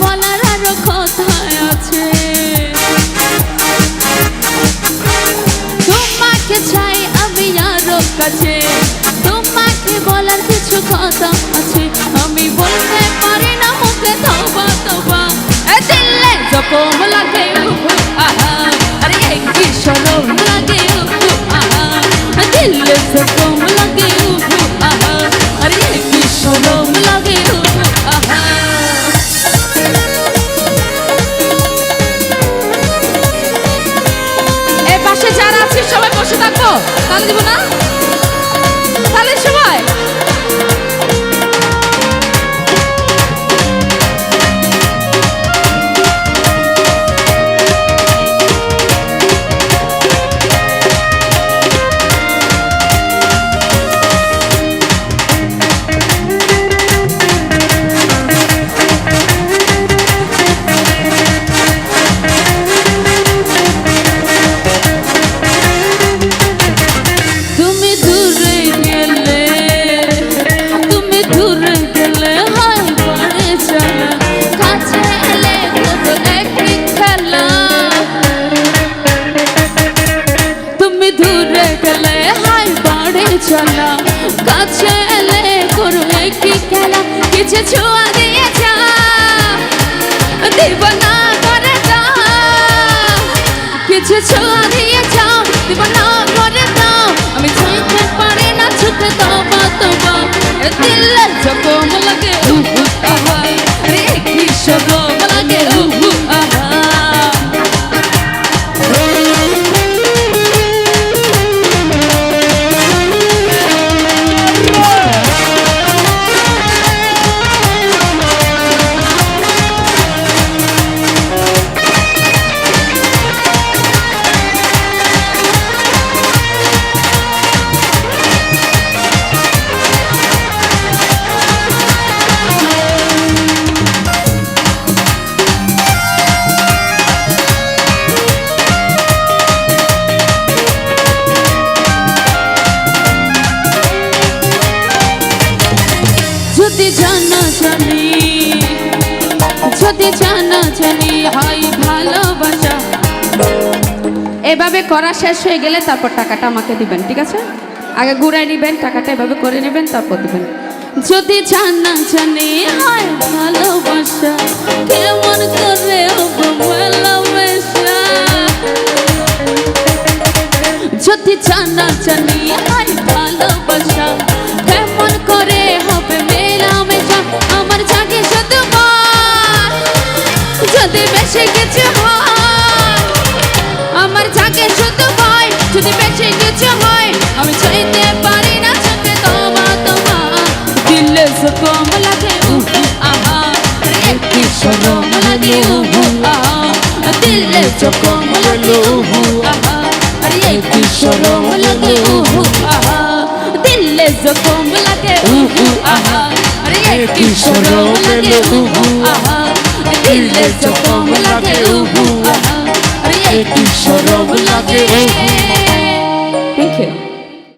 বলার আরও কথা আছে। তোমাকে চাই আমি আরও কাছে। তোমাকে বলার কিছু কথা আছে। আমি বলতে পারি না, মুখে তবা তবা। দিলে জখম লাগে সবাই বসে থাকব তাহলে দিব না? তাহলে সবাই চলা কাছে এলে করো একই খেলা? কিছু ছোঁয়া দিয়ে যা। দিব না করে দাও কিছু ছোঁয়া দিয়ে যাও দিব না করে দাও আমি চাইতে পারি না ছুটে তোমা তোমা দিলে জখম লাগে রে কি সরম লাগে এভাবে করা শেষ হয়ে গেলে তারপর টাকাটা আমাকে দিবেন, ঠিক আছে? আগে ঘুরাই নেবেন, টাকাটা এভাবে করে নেবেন, তারপর দিবেন। যদি জানা জানি ভালোবাসা, কেমন করে যদি বেশি কিছু হয়, আমার জাগে শুধু ভয়। যদি বেশি কিছু হয়, আমি চাইতে পারি না চোখে তোমা তোমা দিলে কম লাগে আহা। রে কি লাগে আহা। দিলে কম লাগে আহা। রে কি শরম লাগে আহা। দিলে কম লাগে আহা। রে কি শরম লাগে আহা। দিলে কম লাগে উহু। আহা রে কি শরম লাগে